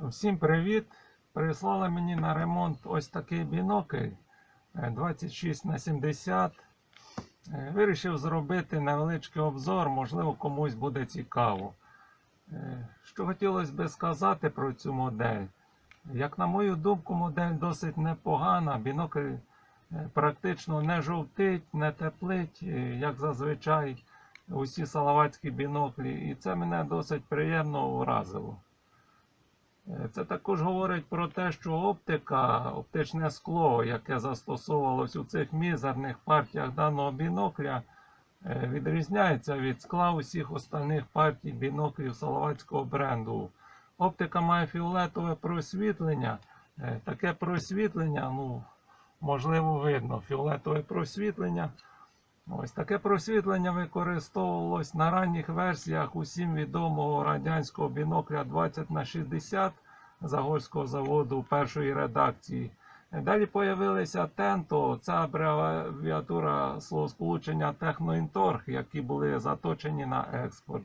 Всім привіт! Прислали мені на ремонт ось такий бінокль е, 26 на 70. Е, Вирішив зробити невеличкий обзор, можливо, комусь буде цікаво. Е, Що хотілося би сказати про цю модель. Як на мою думку, модель досить непогана. Бінокль е, практично не жовтить, не теплить, е, як зазвичай усі салаватські біноклі. І це мене досить приємно вразило. Це також говорить про те, що оптика, оптичне скло, яке застосовувалось у цих мізерних партіях даного бінокля, е, відрізняється від скла усіх остальних партій біноклів салаватського бренду. Оптика має фіолетове просвітлення. Е, Таке просвітлення, ну, можливо, видно, фіолетове просвітлення. Ось таке просвітлення використовувалось на ранніх версіях усім відомого радянського бінокля 20 на 60 Загорського заводу першої редакції. Далі появилися Тенто, це абревіатура словосполучення Техноінторг, які були заточені на експорт.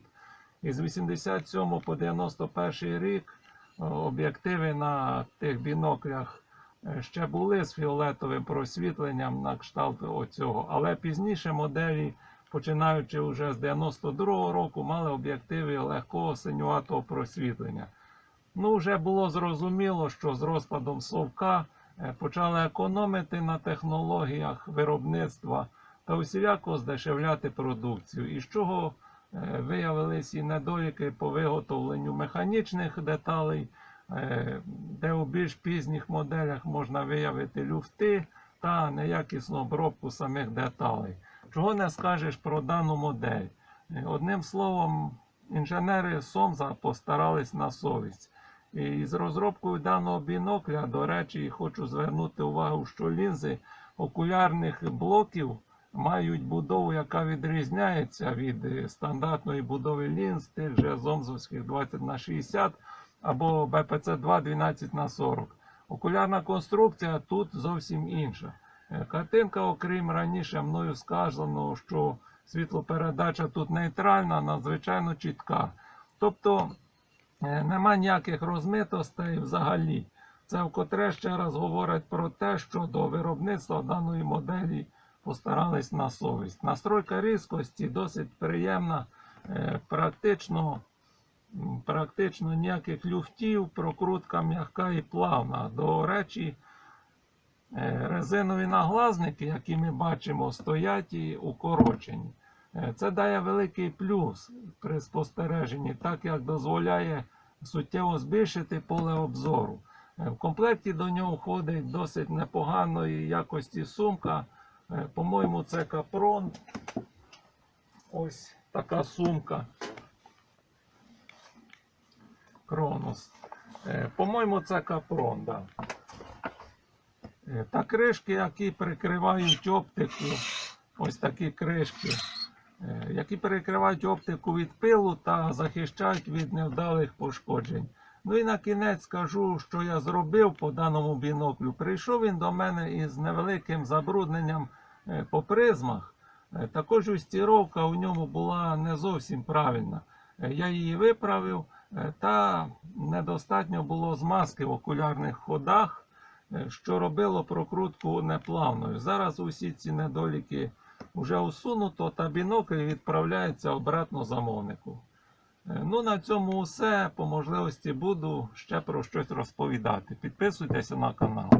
Із 87 по 91 рік е, об'єктиви на тих біноклях е, ще були з фіолетовим просвітленням на кшталт оцього, але пізніше моделі, починаючи вже з 92-го року, мали об'єктиви легкого синюватого просвітлення. Ну, вже було зрозуміло, що з розпадом совка е, почали економити на технологіях виробництва та усіляко здешевляти продукцію, із чого е, виявились і недоліки по виготовленню механічних деталей, е, де у більш пізніх моделях можна виявити люфти та неякісну обробку самих деталей. Чого не скажеш про дану модель? Одним словом, інженери Сомза постарались на совість. І з розробкою даного бінокля, до речі, хочу звернути увагу, що лінзи окулярних блоків мають будову, яка відрізняється від е, стандартної будови лінз, тих же зомзовських 20 на 60 або БПЦ 2 12 на 40. Окулярна конструкція тут зовсім інша. Е, Картинка, окрім раніше мною сказаного, що світлопередача тут нейтральна, надзвичайно чітка. Тобто Нема ніяких розмитостей взагалі. Це вкотре ще раз говорить про те, що до виробництва даної моделі постарались на совість. Настройка різкості досить приємна, е, практично, практично ніяких люфтів, прокрутка м'яка і плавна. До речі, е, резинові наглазники, які ми бачимо, стоять і укорочені. Е, Це дає великий плюс при спостереженні, так як дозволяє суттєво збільшити поле обзору. Е, В комплекті до нього входить досить непоганої якості сумка. Е, По-моєму, це капрон. Ось така сумка. Кронос. По-моєму, це капрон, да. Та кришки, які прикривають оптику, ось такі кришки, які перекривають оптику від пилу та захищають від невдалих пошкоджень. Ну і на кінець скажу, що я зробив по даному біноклю. Прийшов він до мене із невеликим забрудненням е, по призмах. Е, Також устіровка у ньому була не зовсім правильна. Е, Я її виправив, е, та недостатньо було змазки в окулярних ходах, е, що робило прокрутку неплавною. Зараз усі ці недоліки вже усунуто, та бінокль відправляється обратно замовнику. Е, Ну, на цьому все. По можливості буду ще про щось розповідати. Підписуйтеся на канал.